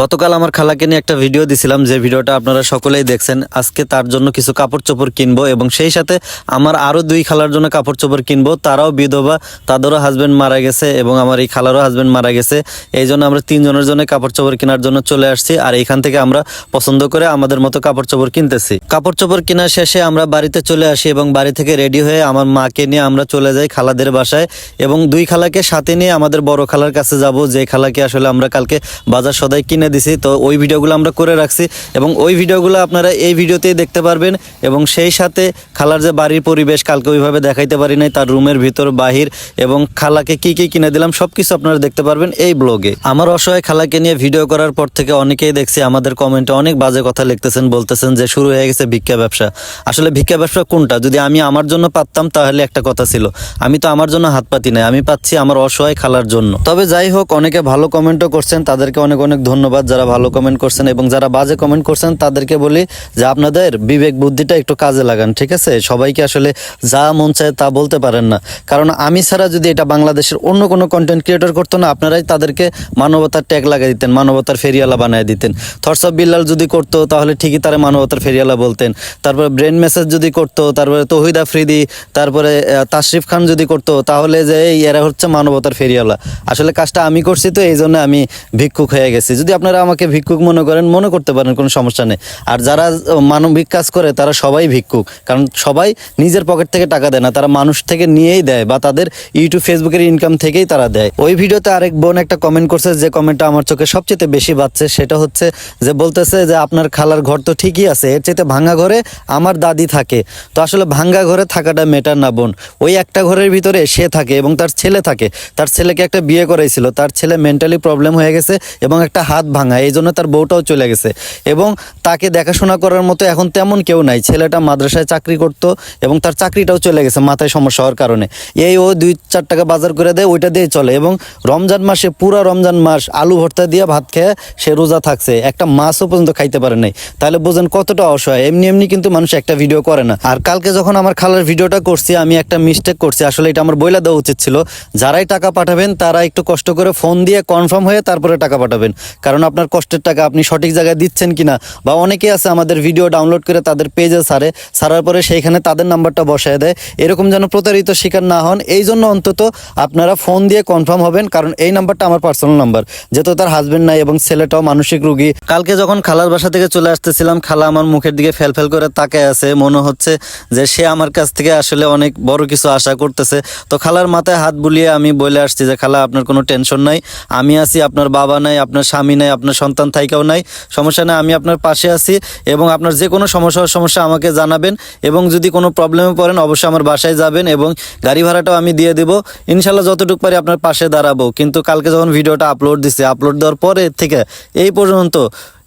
গতকাল আমার খালাকে নিয়ে একটা ভিডিও দিছিলাম, যে ভিডিওটা আপনারা সকলেই দেখছেন। আজকে তার জন্য কিছু কাপড় চোপড় কিনবো এবং সেই সাথে আমার আরও দুই খালার জন্য কাপড় চোপড় কিনবো। তারাও বিধবা, তাদেরও হাজবেন্ড মারা গেছে এবং আমার এই খালারও হাজবেন্ড মারা গেছে। এই জন্য আমরা তিনজনের জন্য কাপড় চোপড় কেনার জন্য চলে আসছি আর এইখান থেকে আমরা পছন্দ করে আমাদের মতো কাপড় চোপড় কিনতেছি। কাপড় চোপড় কেনার শেষে আমরা বাড়িতে চলে আসি এবং বাড়ি থেকে রেডি হয়ে আমার মাকে নিয়ে আমরা চলে যাই খালাদের বাসায় এবং দুই খালাকে সাথে নিয়ে আমাদের বড় খালার কাছে যাব। যে খালাকে আসলে আমরা কালকে বাজার সদাই কিনে দিছি। তো ওই ভিডিওগুলো আমরা করে রাখছি এবং ওই ভিডিওগুলো আপনারা এই ভিডিওতেই দেখতে পারবেন এবং সেই সাথে খালার যে বাড়ির পরিবেশ কালকে ওইভাবে দেখাইতে পারি নাই, তার রুমের ভিতর, বাহির এবং খালাকে কি কি কিনে দিলাম সবকিছু আপনারা দেখতে পারবেন এই ব্লগে। আমার অসহায় খালাকে নিয়ে ভিডিও করার পর থেকে অনেকেই দেখছি আমাদের কমেন্টে অনেক বাজে কথা লিখতেছেন, বলতেছেন যে শুরু হয়ে গেছে ভিক্ষা ব্যবসা। আসলে ভিক্ষা ব্যবসা কোনটা? যদি আমি আমার জন্য পারতাম তাহলে একটা কথা ছিল, আমি তো আমার জন্য হাত পাতি নাই, আমি পাচ্ছি আমার অসহায় খালার জন্য। তবে যাই হোক, অনেকে ভালো কমেন্টও করছেন, তাদেরকে অনেক অনেক ধন্যবাদ। যারা ভালো কমেন্ট করছেন এবং যারা বাজে কমেন্ট করছেন, তাদেরকে বলি যে আপনাদের বিবেক বুদ্ধিটা একটু কাজে লাগান, ঠিক আছে? সবাইকে আসলে যা মন চায় তা বলতে পারেন না। কারণ আমি ছাড়া যদি এটা বাংলাদেশের অন্য কোনো কন্টেন্ট ক্রিয়েটর করতো না, আপনারাই তাদেরকে মানবতার ট্যাগ লাগিয়ে দিতেন, মানবতার ফেরিয়ালা বানিয়ে দিতেন। থরসব বিল্লাল যদি করতো, তাহলে ঠিকই তারা মানবতার ফেরিয়ালা বলতেন। তারপরে ব্রেন মেসেজ যদি করতো, তারপরে তহিদ আফ্রিদি তারপরে তাশরিফ খান যদি করতো, তাহলে যে এই এরা হচ্ছে মানবতার ফেরিয়ালা আসলে কাজটা আমি করছি তো এই জন্য আমি ভিক্ষুক হয়ে গেছি। যদি আপনারা আমাকে ভিক্ষুক মনে করেন, মনে করতে পারেন, কোনো সমস্যা নেই। আর যারা মানবিক কাজ করে, তারা সবাই ভিক্ষুক। কারণ সবাই নিজের পকেট থেকে টাকা দেয় না, তারা মানুষ থেকে নিয়েই দেয় বা তাদের ইউটিউব, ফেসবুকের ইনকাম থেকেই তারা দেয়। ওই ভিডিওতে আরেক বোন একটা কমেন্ট করছে যে কমেন্টটা আমার চোখে সবচেয়ে বেশি বাজছে, সেটা হচ্ছে যে বলতেছে যে আপনার খালার ঘর তো ঠিকই আছে, এর চাইতে ভাঙ্গা ঘরে আমার দাদি থাকে। তো আসলে ভাঙ্গা ঘরে থাকাটা মেটার না বোন। ওই একটা ঘরের ভিতরে সে থাকে এবং তার ছেলে থাকে। তার ছেলেকে একটা বিয়ে করাইছিল, তার ছেলে মেন্টালি প্রবলেম হয়ে গেছে এবং একটা হাত ভাঙা এই জন্য তার বউটাও চলে গেছে। এবং তাকে দেখাশোনা করার মতো এখন তেমন কেউ নাই। ছেলেটা মাদ্রাসায় চাকরি করতো এবং তার চাকরিটাও চলে গেছে মাথায় সমস্যা হওয়ার কারণে। এই ও দুই চার টাকা বাজার করে দেয়, ওইটা দিয়ে চলে। এবং রমজান মাসে পুরো রমজান মাস আলু ভর্তা দিয়ে ভাত খেয়ে সে রোজা থাকছে। একটা মাছও পর্যন্ত খাইতে পারে নাই। তাহলে বোঝেন কতটা অসহায়। এমনি এমনি কিন্তু মানুষ একটা ভিডিও করে না। আর কালকে যখন আমার খালার ভিডিওটা করছি, আমি একটা মিস্টেক করছি। আসলে এটা আমার বইলা দেওয়া উচিত ছিল। যারাই টাকা পাঠাবেন, তারা একটু কষ্ট করে ফোন দিয়ে কনফার্ম হয়ে তারপরে টাকা পাঠাবেন। কারণ আপনার কষ্টের টাকা আপনি সঠিক জায়গায় দিচ্ছেন কিনা বা অনেকে আছে আমাদের ভিডিও ডাউনলোড করে তাদের পেজে সারে, সারার পরে সেইখানে তাদের নাম্বারটা বসায় দেয়। এরকম যেন প্রতারিত শিকার না হন। এই জন্য অন্তত আপনারা ফোন দিয়ে কনফার্ম হবেন, কারণ এই নাম্বারটা আমার পার্সোনাল নাম্বার যেহেতু তার হাজবেন্ড নাই এবং ছেলেটাও মানসিক রুগী। কালকে যখন খালার বাসা থেকে চলে আসতেছিলাম, খালা আমার মুখের দিকে ফেল ফেল করে তাকায় আছে। মনে হচ্ছে যে সে আমার কাছ থেকে আসলে অনেক বড় কিছু আশা করতেছে। তো খালার মাথায় হাত বুলিয়ে আমি বলে আসছি যে, খালা, আপনার কোনো টেনশন নাই। আমি আছি, আপনার বাবা নাই, আপনার স্বামী নাই আপনার সন্তান থাইকাও নাই। সমস্যা নাই, আমি আপনার পাশে আছি এবং আপনার যে কোনো সমস্যা সমস্যা আমাকে জানাবেন এবং যদি কোনো প্রবলেমে পড়েন অবশ্যই আমার বাসায় যাবেন এবং গাড়ি ভাড়াটাও আমি দিয়ে দেবো। ইনশাল্লাহ যতটুকু পারি আপনার পাশে দাঁড়াবো। কিন্তু কালকে যখন ভিডিওটা আপলোড দিছে আপলোড দেওয়ার পরে থেকে এই পর্যন্ত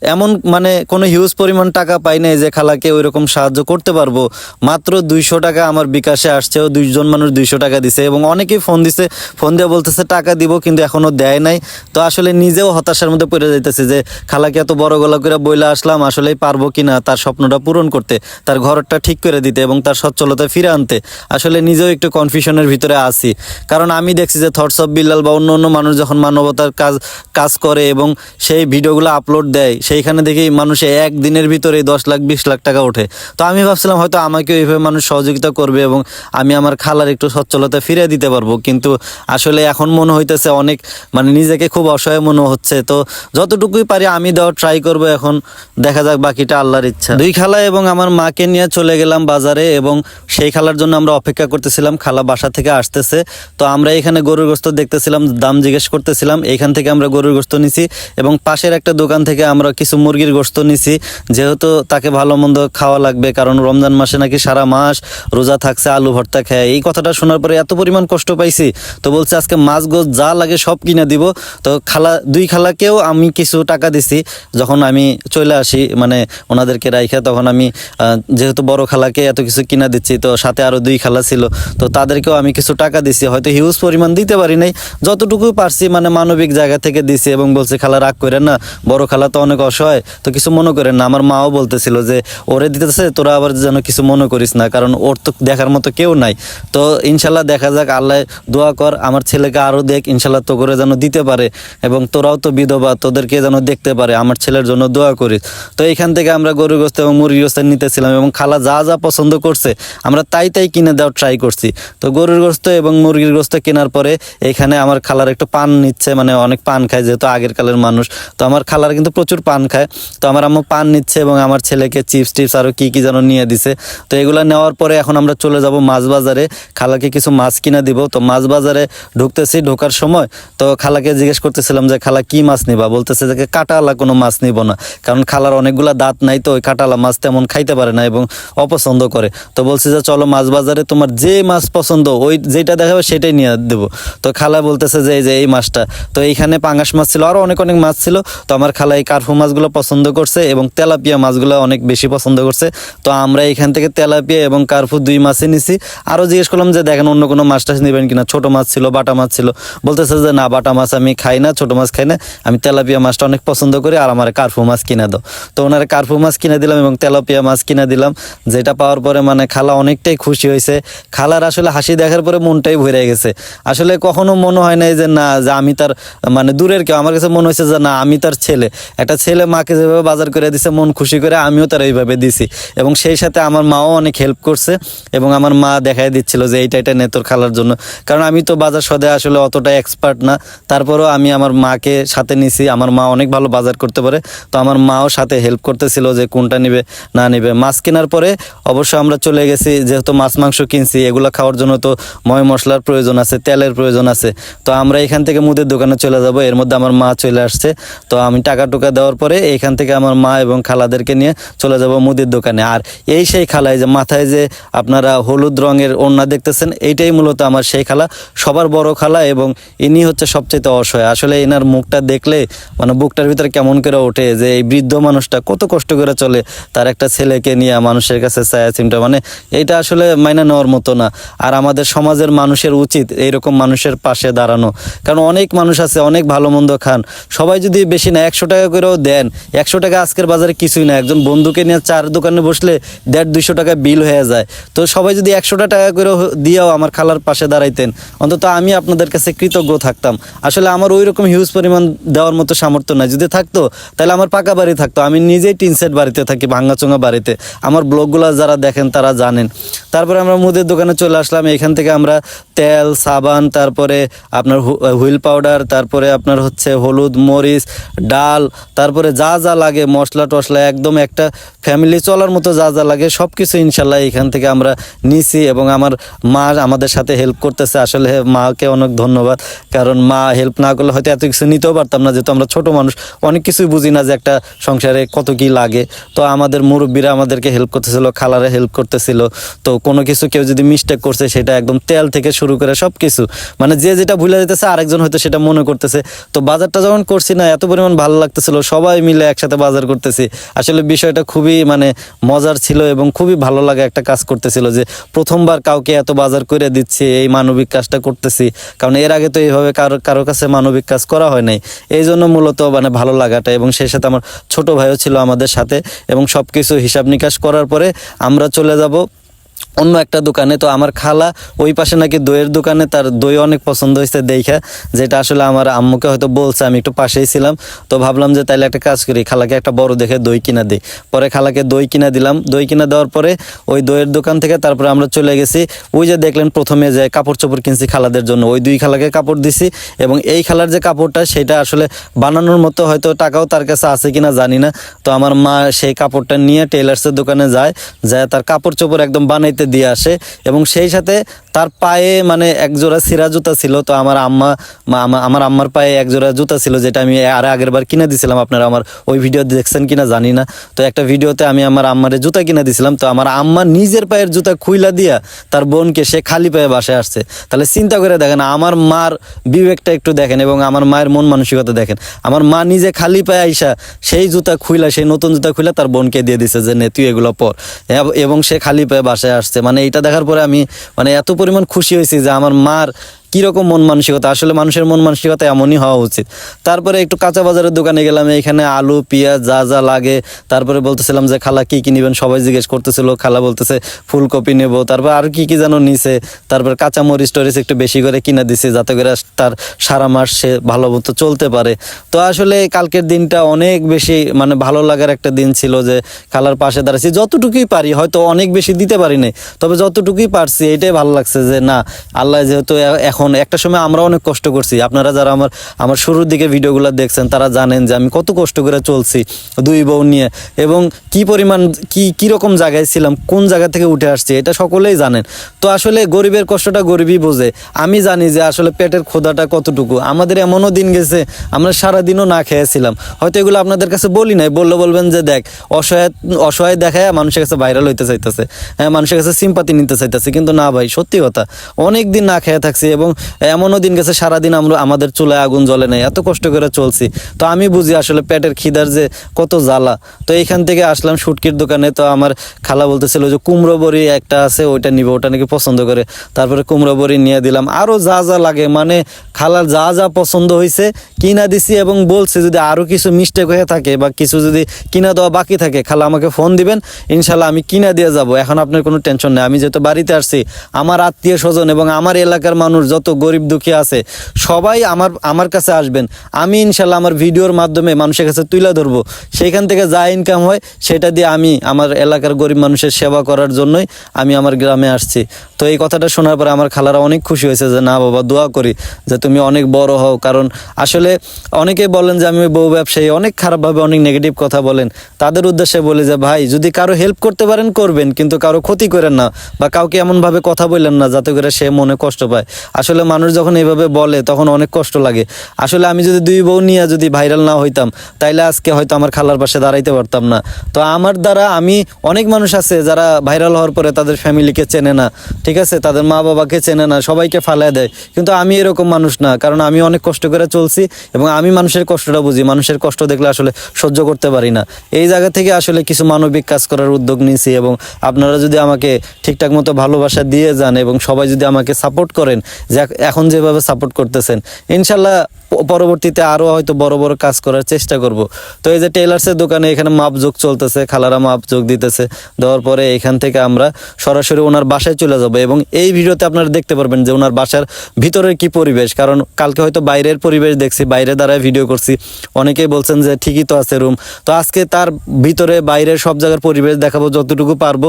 এমন মানে কোনো হিউজ পরিমাণ টাকা পাই নাই যে খালাকে ওই রকম সাহায্য করতে পারব। মাত্র দুইশো টাকা আমার বিকাশে আসছে ও দুইজন মানুষ দুইশো টাকা দিছে এবং অনেকেই ফোন দিছে ফোন দিয়ে বলতেছে, টাকা দিব কিন্তু এখনও দেয় নাই। তো আসলে নিজেও হতাশার মধ্যে পড়ে যাইতেছে যে খালাকে এত বড় গলা করে বইলে আসলাম, আসলেই পারব কি না তার স্বপ্নটা পূরণ করতে, তার ঘরটা ঠিক করে দিতে এবং তার সচ্ছলতা ফিরে আনতে। আসলে নিজেও একটু কনফিউশনের ভিতরে আছি। কারণ আমি দেখছি যে থটস অফ বিল্লাল বা অন্য অন্য মানুষ যখন মানবতার কাজ কাজ করে এবং সেই ভিডিওগুলো আপলোড দেয় সেইখানে দেখি মানুষে এক দিনের ভিতরে দশ লাখ, বিশ লাখ টাকা ওঠে। তো আমি ভাবছিলাম হয়তো আমাকে এইভাবে মানুষ সহযোগিতা করবে এবং আমি আমার খালার একটু সচ্ছলতা ফিরে দিতে পারব। কিন্তু আসলে এখন মনে হইতেছে অনেক মানে নিজেকে খুব অসহায় মনে হচ্ছে। তো যতটুকুই পারি আমি দেওয়ার ট্রাই করব এখন। দেখা যাক বাকিটা আল্লাহর ইচ্ছা। দুই খালা এবং আমার মাকে নিয়ে চলে গেলাম বাজারে এবং সেই খালার জন্য আমরা অপেক্ষা করতেছিলাম। খালা বাসা থেকে আসতেছে। তো আমরা এখানে গরুর গোস্ত দেখতেছিলাম, দাম জিজ্ঞেস করতেছিলাম। এইখান থেকে আমরা গরুর গোস্ত নিছি এবং পাশের একটা দোকান থেকে আমরা কিছু মুরগির গোস্ত নিছি, যেহেতু তাকে ভালো মন্দ খাওয়া লাগবে, কারণ রমজান মাসে নাকি সারা মাস রোজা থাকছে, আলু ভর্তা খায়। এই কথাটা শোনার পরে এত পরিমাণ কষ্ট পাইছি, তো বলছে আজকে মাছ গোছ যা লাগে সব কিনে দিব। তো খালা, দুই খালাকেও আমি কিছু টাকা দিছি, যখন আমি চলে আসি মানে ওনাদেরকে রাইখা, তখন আমি যেহেতু বড় খালাকে এত কিছু কিনা দিচ্ছি, তো সাথে আরও দুই খালা ছিল, তো তাদেরকেও আমি কিছু টাকা দিছি। হয়তো হিউজ পরিমাণ দিতে পারি নাই, যতটুকু পারছি মানে মানবিক জায়গা থেকে দিছি এবং বলছে, খালা, রাগ করে না, বড় খালা তো অনেক অসহায় তো কিছু মনে করেন না। আমার মাও বলতেছিল যে, ওরে দিতেছে, তোরা আবার যেন কিছু মনে করিস না, কারণ ওর তো দেখার মতো কেউ নাই। তো ইনশাল্লাহ দেখা যাক, আল্লাহ দোয়া কর, আমার ছেলেকে আরও দেখ, ইনশাল্লাহ তো করে যেন দিতে পারে, এবং তোরাও তো বিধবা, তোদেরকে যেন দেখতে পারে, আমার ছেলের জন্য দোয়া করিস। তো এখান থেকে আমরা গরু গোস্ত এবং মুরগি গোস্ত নিতেছিলাম, এবং খালা যা যা পছন্দ করছে, আমরা তাই তাই কিনে দেওয়ার ট্রাই করছি। তো গরুর গোস্ত এবং মুরগির গোস্ত কেনার পরে, এখানে আমার খালার একটু পান নিচ্ছে মানে অনেক পান খায়, যেহেতু আগের কালের মানুষ। তো আমার খালার কিন্তু প্রচুর পান খায়। তো আমার আম্মু পান নিচ্ছে এবং আমার ছেলেকে চিপস টিপস আরও কী কী যেন নিয়ে দিছে। তো এগুলো নেওয়ার পরে এখন আমরা চলে যাব মাছ বাজারে খালাকে কিছু মাছ কিনে দিব। তো মাছ বাজারে ঢুকতেছি ঢোকার সময়। তো খালাকে জিজ্ঞেস করতেছিলাম যে, খালা, কি মাছ নিবা? বলতেছে যে কাটালা কোনো মাছ নিব না। কারণ খালার অনেকগুলা দাঁত নাই তো, ওই কাটালা মাছ তেমন খাইতে পারে না এবং অপছন্দ করে। তো বলছে যে, চলো মাছ বাজারে তোমার যে মাছ পছন্দ, ওই যেটা দেখাবে সেটাই নিয়ে দেবো। তো খালা বলতেছে যে, এই যে এই মাছটা। তো এইখানে পাঙ্গাস মাছ ছিল আরও অনেক অনেক মাছ ছিল। তো আমার খালা এই কার্ফু মাছগুলো পছন্দ করছে এবং তেলাপিয়া মাছগুলো অনেক বেশি পছন্দ করছে। তো আমরা এখান থেকে তেলাপিয়া এবং কার্ফু দুই মাছই নিছি। আরও জিজ্ঞেস করলাম যে, দেখেন অন্য কোনো মাছ টাছ নেবেন কিনা? ছোট মাছ ছিল, বাটা মাছ ছিল। বলতেছে যে, না, বাটা মাছ আমি খাই না, ছোট মাছ খাই না। আমি তেলাপিয়া মাছটা অনেক পছন্দ করি আর আমার কার্ফু মাছ কিনে দাও। তো ওনারা কার্ফু মাছ কিনে দিলাম এবং তেলাপিয়া মাছ কিনে দিলাম। যেটা পাওয়ার পরে মানে খালা অনেকটাই খুশি হয়েছে। খালার আসলে হাসি দেখার পরে মনটাই ভরে গেছে। আসলে কখনো মনে হয় নাই যে, না, যে আমি তার মানে দূরের কেউ। আমার কাছে মনে হয়েছে যে, না, আমি তার ছেলে। একটা ছেলে মাকে যেভাবে বাজার করে দিছে, মন খুশি করে আমিও তার এইভাবে দিছি। এবং সেই সাথে আমার মাও অনেক হেল্প করছে এবং আমার মা দেখাই দিচ্ছিল যে এইটা এটা নেতর খালার জন্য। কারণ আমি তো বাজার সদে আসলে অতটা এক্সপার্ট না। তারপরেও আমি আমার মাকে সাথে নিছি। আমার মা অনেক ভালো বাজার করতে পারে। তো আমার মাও সাথে হেল্প করতেছিল যে কোনটা নিবে, না নিবে। মাছ কেনার পরে অবশ্য আমরা চলে গেছি, যেহেতু মাছ, মাংস কিনছি, এগুলো খাওয়ার জন্য তো ময় মশলার প্রয়োজন আছে, তেলের প্রয়োজন আছে। তো আমরা এখান থেকে মুদের দোকানে চলে যাব। এর মধ্যে আমার মা চলে আসছে। তো আমি টাকা টুকা দেওয়ার পরে এখান থেকে আমার মা এবং খালাদেরকে নিয়ে চলে যাব মুদির দোকানে। আর এই সেই খালায় যে মাথায় যে আপনারা হলুদ রঙের ওড়না দেখতেছেন, এইটাই মূলত আমার সেই খালা। সবার বড় খালা এবং ইনি হচ্ছে সবচেয়ে অসহায়। আসলে এনার মুখটা দেখলে মানে বুকটার ভিতরে কেমন করে ওঠে যে এই বৃদ্ধ মানুষটা কত কষ্ট করে চলে তার একটা ছেলেকে নিয়ে মানুষের কাছে ছায়া চিমটা মানে এইটা আসলে মাইনা নেওয়ার মতো না। আর আমাদের সমাজের মানুষের উচিত এইরকম মানুষের পাশে দাঁড়ানো। কারণ অনেক মানুষ আছে, অনেক ভালো মন্দ খান। সবাই যদি বেশি না, একশো টাকা করেও দেন। একশো টাকা আজকের বাজারে কিছুই না একজন বন্ধুকে নিয়ে চার দোকানে বসলে দেড় দুইশো টাকা বিল হয়ে যায়। তো সবাই যদি একশোটা টাকা করে দিয়েও আমার খালার পাশে দাঁড়াইতেন। অন্তত আমি আপনাদের কাছে কৃতজ্ঞ থাকতাম। আসলে আমার ওই রকম হিউজ পরিমাণ দেওয়ার মতো সামর্থ্য নাই। যদি থাকতো, তাহলে আমার পাকা বাড়ি থাকতো। আমি নিজেই টিন সেট বাড়িতে থাকি ভাঙ্গাচোঙ্গা বাড়িতে। আমার ব্লগগুলো যারা দেখেন, তারা জানেন। তারপরে আমরা মুদের দোকানে চলে আসলাম। এখান থেকে আমরা তেল, সাবান, তারপরে আপনার হুইল পাউডার, তারপরে আপনার হচ্ছে হলুদ, মরিচ, ডাল তারপরে যা যা লাগে, মশলা টশলা একদম একটা ফ্যামিলি চলার মতো যা যা লাগে সব কিছু ইনশাল্লাহ এখান থেকে আমরা নিছি এবং আমার মা আমাদের সাথে হেল্প করতেছে। আসলে মাকে অনেক ধন্যবাদ, কারণ মা হেল্প না করলে হয়তো এত কিছু নিতেও পারতাম না, যেহেতু আমরা ছোট মানুষ, অনেক কিছুই বুঝি না যে একটা সংসারে কত কি লাগে। তো আমাদের মুরব্বীরা আমাদেরকে হেল্প করতেছিল, খালারে হেল্প করতেছিল। তো কোনো কিছু কেউ যদি মিস্টেক করছে, সেটা একদম তেল থেকে শুরু করে সব কিছু মানে যে যেটা ভুলে যেতেছে, আরেকজন হয়তো সেটা মনে করতেছে। তো বাজারটা যখন করছি না, এত পরিমাণ ভালো লাগতেছিল, সবাই মিলে একসাথে বাজার করতেছি। আসলে বিষয়টা খুবই মানে মজার ছিল এবং খুবই ভালো লাগা একটা কাজ করতেছিল যে প্রথমবার কাউকে এত বাজার করে দিচ্ছি, এই মানবিক কাজটা করতেছি। কারণ এর আগে তো এইভাবে কারও কারও কাছে মানবিক কাজ করা হয় নাই। এই জন্য মূলত মানে ভালো লাগাটা এবং সেই সাথে আমার ছোট ভাইও ছিল আমাদের সাথে এবং সব কিছু হিসাব নিকাশ করার পরে আমরা চলে যাব অন্য একটা দোকানে, তো আমার খালা ওই পাশে নাকি দইয়ের দোকানে, তার দই অনেক পছন্দ হয়েছে দেখা, যেটা আসলে আমার আম্মুকে হয়তো বলছে, আমি একটু পাশেই ছিলাম, তো ভাবলাম যে তাইলে একটা কাজ করি, খালাকে একটা বড় দেখে দই কিনা দিই। পরে খালাকে দই কিনা দিলাম, দই কিনা দেওয়ার পরে ওই দইয়ের দোকান থেকে তারপরে আমরা চলে গেছি, ওই যে দেখলেন প্রথমে যে কাপড় চোপড় কিনছি খালাদের জন্য, ওই দুই খালাকে কাপড় দিছি, এবং এই খালার যে কাপড়টা, সেটা আসলে বানানোর মতো হয়তো টাকাও তার কাছে আছে কিনা জানি না, তো আমার মা সেই কাপড়টা নিয়ে টেলার্সের দোকানে যায় যায় তার কাপড় চোপড় একদম বানাইতে দিয়ে আসে এবং সেই সাথে তার পায়ে মানে এক জোড়া সিরা জুতা ছিল, তো আমার আম্মা আমার আম্মার পায়ে এক জোড়া জুতা ছিল, যেটা আমি আর আগের বার কিনে দিছিলাম। আপনারা আমার ওই ভিডিও দেখছেন কিনা জানি না। তো একটা ভিডিওতে আমি আমার আম্মারে জুতা কিনে দিছিলাম, তো আমার আম্মা নিজের পায়ের জুতা খুইলা দিয়া তার বোনকে সে খালি পায়ে বাসায় আসছে। তাহলে চিন্তা করে দেখেন, আমার মার বিবেকটা একটু দেখেন এবং আমার মায়ের মন মানসিকতা দেখেন। আমার মা নিজে খালি পায়ে আইসা সেই জুতা খুইলা, সেই নতুন জুতা খুইলা তার বোনকে দিয়ে দিছে যে, নে, তুই এগুলো পর। এবং সে খালি পায়ে বাসায় আসছে। মানে এইটা দেখার পরে আমি মানে এত পরিমাণ খুশি হয়েছি যে আমার মার কীরকম মন মানসিকতা? আসলে মানুষের মন মানসিকতা এমনই হওয়া উচিত। তারপরে একটু কাঁচা বাজারের দোকানে গেলাম, এখানে আলু, পেঁয়াজ যা যা লাগে। তারপরে বলতেছিলাম যে, খালা, কি কি নিবেন? সবাই জিজ্ঞেস করতেছিল, খালা বলতেছে, ফুলকপি নেব। তারপর আর কি কি যেন নিছে। তারপর কাঁচা মরিচ টরিচ একটু বেশি করে কিনা দিছে, যাতে করে তার সারা মাস সে ভালো মতো চলতে পারে। তো আসলে কালকের দিনটা অনেক বেশি মানে ভালো লাগার একটা দিন ছিল যে, খালার পাশে দাঁড়াচ্ছি যতটুকুই পারি, হয়তো অনেক বেশি দিতে পারি নাই, তবে যতটুকুই পারছি, এটাই ভালো লাগছে যে, না, আল্লাহ যেহেতু এখন একটা সময় আমরা অনেক কষ্ট করছি। আপনারা যারা আমার আমার শুরুর দিকে ভিডিওগুলো দেখছেন, তারা জানেন যে আমি কত কষ্ট করে চলছি দুই বউ নিয়ে এবং কি পরিমাণ, কি কীরকম জায়গায় ছিলাম, কোন জায়গা থেকে উঠে আসছি, এটা সকলেই জানেন। তো আসলে গরিবের কষ্টটা গরিবই বোঝে। আমি জানি যে আসলে পেটের ক্ষুধাটা কতটুকু। আমাদের এমনও দিন গেছে, আমরা সারাদিনও না খেয়েছিলাম। হয়তো এগুলো আপনাদের কাছে বলি নাই, বললে বলবেন যে দেখ, অসহায় অসহায় দেখায় মানুষের কাছে ভাইরাল হইতে চাইতেছে। হ্যাঁ মানুষের কাছে সিম্পাতি নিতে চাইতেছে। কিন্তু না ভাই, সত্যি কথা অনেক দিন না খেয়ে থাকছি এবং এমনও দিন গেছে, সারাদিন আমরা আমাদের চুলায় আগুন জ্বলে নেই, এত কষ্ট করে চলছি। তো আমি বুঝি আসলে পেটের খিদার যে কত জ্বালা। তো এইখান থেকে আসলাম শুটকির দোকানে, তো আমার খালা বলতেছিল যে কুমড়ো বড়ি একটা আছে, ওইটা নিব, ওটা নাকি পছন্দ করে। তারপরে কুমড়ো বড়ি নিয়ে দিলাম। আরও যা যা লাগে মানে খালার যা যা পছন্দ হয়েছে কিনা দিছি এবং বলছে যদি আরও কিছু মিস্টেক হয়ে থাকে বা কিছু যদি কিনা দেওয়া বাকি থাকে, খালা আমাকে ফোন দিবেন ইনশাল্লাহ আমি কিনা দিয়ে যাব। এখন আপনার কোনো টেনশন নেই। আমি যেহেতু বাড়িতে আসছি, আমার আত্মীয় স্বজন এবং আমার এলাকার মানুষ যত গরিব দুঃখী আছে, সবাই আমার আমার কাছে আসবেন। আমি ইনশাল্লাহ আমার ভিডিওর মাধ্যমে মানুষের কাছে তুলে ধরবো। সেইখান থেকে যা ইনকাম হয়, সেটা দিয়ে আমি আমার এলাকার গরিব মানুষের সেবা করার জন্যই আমি আমার গ্রামে আসছি। তো এই কথাটা শোনার পরে আমার খালারা অনেক খুশি হয়েছে যে, না বাবা, দোয়া করি যে তুমি অনেক বড় হও। কারণ আসলে অনেকে বলেন যে, আমি বউ ব্যবসায়ী। অনেক খারাপভাবে অনেক নেগেটিভ কথা বলেন। তাদের উদ্দেশ্যে বলি যে, ভাই, যদি কারও হেল্প করতে পারেন, করবেন। কিন্তু কারও ক্ষতি করেন না বা কাউকে এমনভাবে কথা বললেন না যাতে করে সে মনে কষ্ট পায়। আসলে মানুষ যখন এইভাবে বলে, তখন অনেক কষ্ট লাগে। আসলে আমি যদি দুই বউ নিয়ে যদি ভাইরাল না হইতাম, তাইলে আজকে হয়তো আমার খালার পাশে দাঁড়াইতে পারতাম না। তো আমার দ্বারা আমি অনেক মানুষ আছে যারা ভাইরাল হওয়ার পরে তাদের ফ্যামিলিকে চেনে না, ঠিক আছে? তাদের মা বাবাকে চেনে না, সবাইকে ফালায় দেয়। কিন্তু আমি এরকম মানুষ না, কারণ আমি অনেক কষ্ট করে চলছি এবং আমি মানুষের কষ্টটা বুঝি। মানুষের কষ্ট দেখলে আসলে সহ্য করতে পারি না। এই জায়গা থেকে আসলে কিছু মানবিক কাজ করার উদ্যোগ নিয়েছি এবং আপনারা যদি আমাকে ঠিকঠাক মতো ভালোবাসা দিয়ে যান এবং সবাই যদি আমাকে সাপোর্ট করেন যে এখন যেভাবে সাপোর্ট করতেছেন ইনশাল্লাহ পরবর্তীতে আরও হয়তো বড় বড় কাজ করার চেষ্টা করব। তো এই যে টেলার্সের দোকানে এখানে মাপ যোগ চলতেছে, খালারা মাপ যোগ দিতেছে। দেওয়ার পরে এখান থেকে আমরা সরাসরি ওনার বাসায় চলে যাব এবং এই ভিডিওতে আপনারা দেখতে পারবেন যে ওনার বাসার ভিতরের কি পরিবেশ। কারণ কালকে হয়তো বাইরের পরিবেশ দেখছি, বাইরে দ্বারাই ভিডিও করছি। অনেকেই বলছেন যে ঠিকই তো আছে রুম। তো আজকে তার ভিতরে বাইরের সব জায়গার পরিবেশ দেখাবো যতটুকু পারব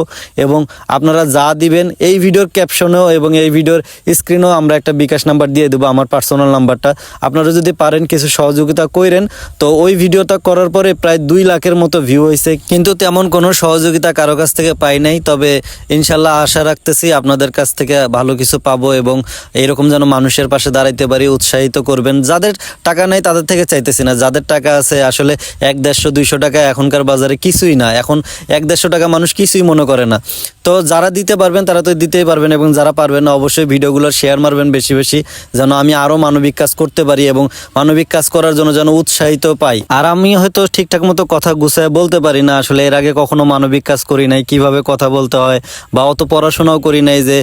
এবং আপনারা যা দিবেন এই ভিডিওর ক্যাপশনেও এবং এই ভিডিওর স্ক্রিনেও আমরা একটা বিকাশ নাম্বার দিয়ে দেবো, আমার পার্সোনাল নাম্বারটা। আপনারা যদি পারেন কিছু সহযোগিতা করেন তো ওই ভিডিওটা করার পরে প্রায় দুই লাখের মতো ভিউ হয়েছে কিন্তু তেমন কোনো সহযোগিতা কারও কাছ থেকে পাই নাই, তবে ইনশাল্লাহ আশা রাখতেছি আপনাদের কাছ থেকে ভালো কিছু পাবো এবং এরকম যেন মানুষের পাশে দাঁড়াইতে পারি, উৎসাহিত করবেন। যাদের টাকা নাই তাদের থেকে চাইতেছি না। যাদের টাকা আছে, আসলে এক দেড়শো, দুইশো টাকা এখনকার বাজারে কিছুই না। এখন এক দেড়শো টাকা মানুষ কিছুই মনে করে না। তো যারা দিতে পারবেন, তারা তো দিতেই পারবেন এবং যারা পারবেন না, অবশ্যই ভিডিওগুলো শেয়ার মারবেন বেশি বেশি। যেন আমি আরও মানবিক কাজ করতে পারি এবং মানবিক কাজ করার জন্য যেন উৎসাহিত পাই। আর আমি হয়তো ঠিকঠাক মতো কথা গুছায় বলতে পারি না। আসলে এর আগে কখনো মানবিক কাজ করি নাই, কীভাবে কথা বলতে হয় বা অত পড়াশোনাও করি নাই যে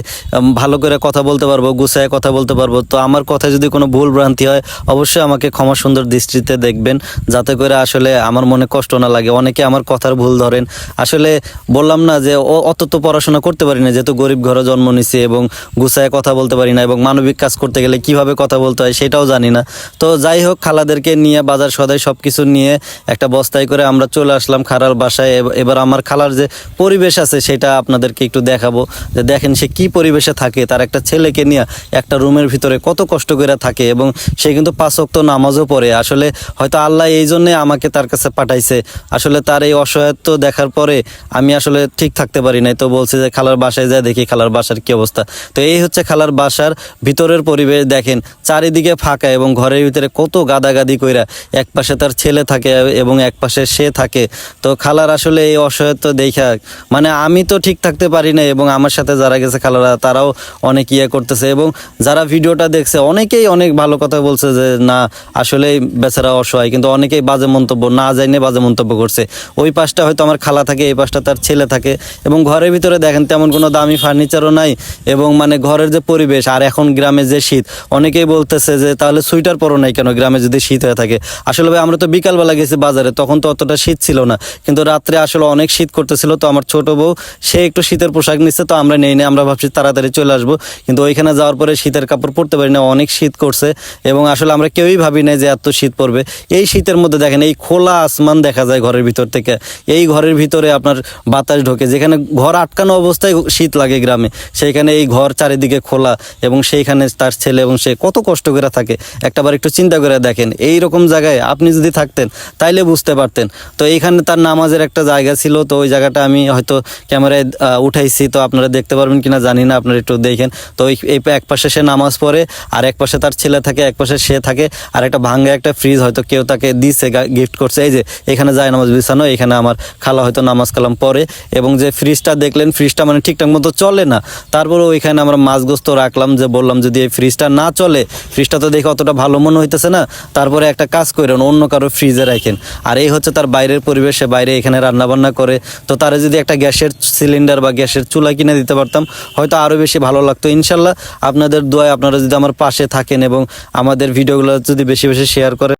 ভালো করে কথা বলতে পারব, গুছায় কথা বলতে পারব। তো আমার কথায় যদি কোনো ভুল ভ্রান্তি হয়, অবশ্যই আমাকে ক্ষমা সুন্দর দৃষ্টিতে দেখবেন। যাতে করে আসলে আমার মনে কষ্ট না লাগে। অনেকে আমার কথার ভুল ধরেন। আসলে বললাম না যে অত তো পড়াশোনা করতে পারি না, যেহেতু গরিব ঘরে জন্ম নিছি এবং গুছায় কথা বলতে পারি না এবং মানবিক কাজ করতে গেলে কীভাবে কথা বলতে হয় সেটাও জানি না। তো যাই হোক, খালাদেরকে নিয়ে বাজার সদাই সব কিছু নিয়ে একটা বস্তায় করে আমরা চলে আসলাম খালার বাসায়। এবার আমার খালার যে পরিবেশ আছে সেটা আপনাদেরকে একটু দেখাবো। যে দেখেন সে কি পরিবেশে থাকে, তার একটা ছেলেকে নিয়ে একটা রুমের ভিতরে কত কষ্ট করে থাকে এবং সে কিন্তু পাঁচক্ত নামাজও পড়ে। আসলে হয়তো আল্লাহ এই জন্যে আমাকে তার কাছে পাঠাইছে। আসলে তার এই অসহায়ত্ব দেখার পরে আমি আসলে ঠিক থাকতে পারি নাই। তো বলছে যে খালার বাসায় যায়, দেখি খালার বাসার কি অবস্থা। তো এই হচ্ছে খালার বাসার ভিতরের পরিবেশ। দেখেন চারিদিকে ফাঁকা এবং ঘরের ঘরের ভিতরে কত গাদাগাদি কইরা এক পাশে তার ছেলে থাকে এবং এক পাশে সে থাকে। তো খালার আসলে এই অসহায়ত্ব দেখা মানে আমি তো ঠিক থাকতে পারি না এবং আমার সাথে যারা গেছে খালারা, তারাও অনেক ইয়ে করতেছে এবং যারা ভিডিওটা দেখছে, অনেকেই অনেক ভালো কথা বলছে যে, না, আসলে বেচারা অসহায়। কিন্তু অনেকেই বাজে মন্তব্য, না জানে বাজে মন্তব্য করছে। ওই পাশটা হয়তো আমার খালা থাকে, এই পাশটা তার ছেলে থাকে এবং ঘরের ভিতরে দেখেন তেমন কোনো দামি ফার্নিচারও নাই এবং মানে ঘরের যে পরিবেশ আর এখন গ্রামে যে শীত, অনেকেই বলতেছে যে, তাহলে সুইটার পরো নাই কেন? গ্রামে যদি শীত হয়ে থাকে। আসলে ভাই, আমরা তো বিকালবেলা গেছি বাজারে, তখন তো অতটা শীত ছিল না। কিন্তু রাত্রে আসলে অনেক শীত করতেছিল, তো আমার ছোট বউ, সে একটু শীতের পোশাক নিচ্ছে, তো আমরা নেই না আমরা ভাবছি তাড়াতাড়ি চলে আসব। কিন্তু ওইখানে যাওয়ার পরে শীতের কাপড় পরতে পারি না, অনেক শীত করছে। এবং আসলে আমরা কেউই ভাবি না যে এত শীত পড়বে। এই শীতের মধ্যে দেখেন, এই খোলা আসমান দেখা যায় ঘরের ভিতর থেকে। এই ঘরের ভিতরে আপনার বাতাস ঢোকে, যেখানে ঘর আটকানো অবস্থায় শীত লাগে গ্রামে। সেইখানে এই ঘর চারিদিকে খোলা এবং সেইখানে তার ছেলে এবং সে কত কষ্ট করে থাকে। একটাবার একটু চিন্তা করে দেখেন। এই রকম জায়গায় আপনি যদি থাকতেন, তাইলে বুঝতে পারতেন। তো এইখানে তার নামাজের একটা জায়গা ছিল, তো ওই জায়গাটা আমি হয়তো ক্যামেরায় উঠাইছি। তো আপনারা দেখতে পারবেন কিনা জানি না, আপনারা একটু দেখেন। তো এই এক পাশে সে নামাজ পড়ে, আর এক পাশে তার ছেলে থাকে, এক পাশে সে থাকে, আর একটা ভাঙ্গা একটা ফ্রিজ হয়তো কেউ তাকে দিছে গিফট করছে। এই যে, এখানে যায় নামাজ বিছানো, এখানে আমার খালা হয়তো নামাজ কালাম পড়ে। এবং যে ফ্রিজটা দেখলেন ফ্রিজটা মানে ঠিকঠাক মতো চলে না। তারপরে ওইখানে আমরা মাছ গোস্ত রাখলাম, যে বললাম যদি এই ফ্রিজটা না চলে ফ্রিজটা তো দেখে অতটা ভালো মনে হইতেছে না, তারপরে একটা কাজ করেন অন্য কারও ফ্রিজে রাখেন আর এই হচ্ছে তার বাইরের পরিবেশে বাইরে এখানে রান্নাবান্না করে। তো তারা যদি একটা গ্যাসের সিলিন্ডার বা গ্যাসের চুলা কিনে দিতে পারতাম, হয়তো আরও বেশি ভালো লাগতো। ইনশাল্লাহ আপনাদের দোয়ায় আপনারা যদি আমার পাশে থাকেন এবং আমাদের ভিডিওগুলো যদি বেশি বেশি শেয়ার করেন।